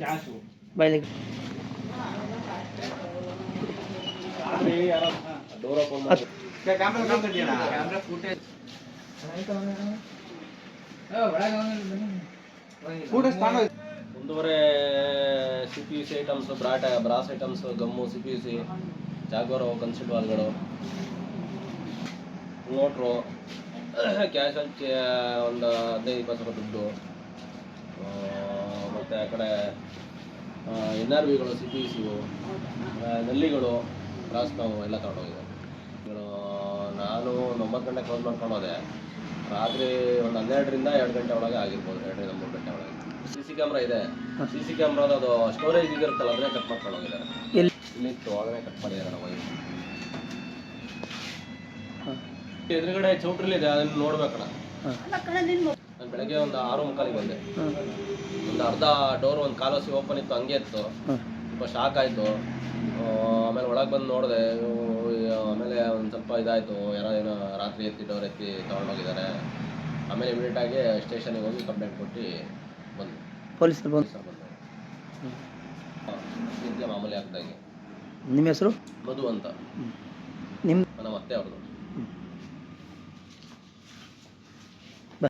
Cash camera footage footage ಒಂದೂವರೆ C P U C items ಬ್ರಾಟ brass items gum C P U C ಜಾಗೋರು ಕನ್ಸಿಲ್ ವಾಲ್ಗಳು motor cash ಒಂದು ಹದಿನೈದು ಇಪ್ಪತ್ತು ಸಾವಿರ ದುಡ್ಡು. ಮತ್ತೆ ಆ ಕಡೆ ಎನ್ ಆರ್ ವಿಗಳು ಸಿ ಪಿ ಯು ಸಿವು ನಲ್ಲಿಗಳು ಕ್ರಾಸ್ ನಾವು ಎಲ್ಲ ತಗೊಂಡೋಗಿದ್ದಾರೆ. ನಾನು ಒಂಬತ್ತು ಗಂಟೆ ಕ್ಲೋಸ್ ಮಾಡ್ಕೊಂಡು ಹೋದೆ ರಾತ್ರಿ ಒಂದು ಹನ್ನೆರಡರಿಂದ ಎರಡು ಗಂಟೆ ಒಳಗೆ ಆಗಿರ್ಬೋದು ಎರಡರಿಂದ ಮೂರು ಗಂಟೆ ಒಳಗೆ. ಸಿ ಸಿ ಕ್ಯಾಮ್ರಾ ಇದೆ. ಸಿ ಸಿ ಕ್ಯಾಮ್ರಾದ ಅದು ಸ್ಟೋರೇಜ್ ಇದಿರುತ್ತಲ್ಲ ಅದನ್ನೇ ಕಟ್ ಮಾಡ್ಕೊಂಡು ಹೋಗಿದ್ದಾರೆ ಇಲ್ಲಿತ್ತು ಅದನ್ನೇ ಕಟ್ ಮಾಡಿದ್ದಾರೆ ನಮ್ಮ ವೈಫ್. ಎದುರುಗಡೆ ಚೌಟ್ರಿಲಿದೆ ಅದನ್ನು ನೋಡ್ಬೇಕಣ್ಣ ನಾನು ಬೆಳಗ್ಗೆ ಒಂದು ಆರು ಮುಕ್ಕಾಲಿಗೆ ಬಂದೆ. ಒಂದು ಅರ್ಧ ಡೋರ್ ಒಂದು ಕಾಲೋಸಿ ಓಪನ್ ಇತ್ತು ಹಂಗೆ ಇತ್ತು. ಸ್ವಲ್ಪ ಶಾಕ್ ಆಯಿತು. ಆಮೇಲೆ ಒಳಗೆ ಬಂದು ನೋಡಿದೆ ಆಮೇಲೆ ಒಂದು ಸ್ವಲ್ಪ ಇದಾಯಿತು. ಯಾರೋ ಏನೋ ರಾತ್ರಿ ಎತ್ತಿ ಡೋರ್ ಎತ್ತಿ ತೊಗೊಂಡೋಗಿದ್ದಾರೆ ಆಮೇಲೆ ಇಮಿಡಿಯೇಟಾಗಿ ಸ್ಟೇಷನಿಗೆ ಹೋಗಿ ಕಂಪ್ಲೇಂಟ್ ಕೊಟ್ಟು ಬಂದು ಪೊಲೀಸರು ಬಂದು ಬಂದು ಮಾಮೂಲಿ ಆಗ್ತಾಗೆ ನಿಮ್ಮ ಹೆಸರು? ಮಧು ಅಂತ. ನಿಮ್ಮ ನಮ್ಮ ಅತ್ತೆ ಅವ್ರದ್ದು.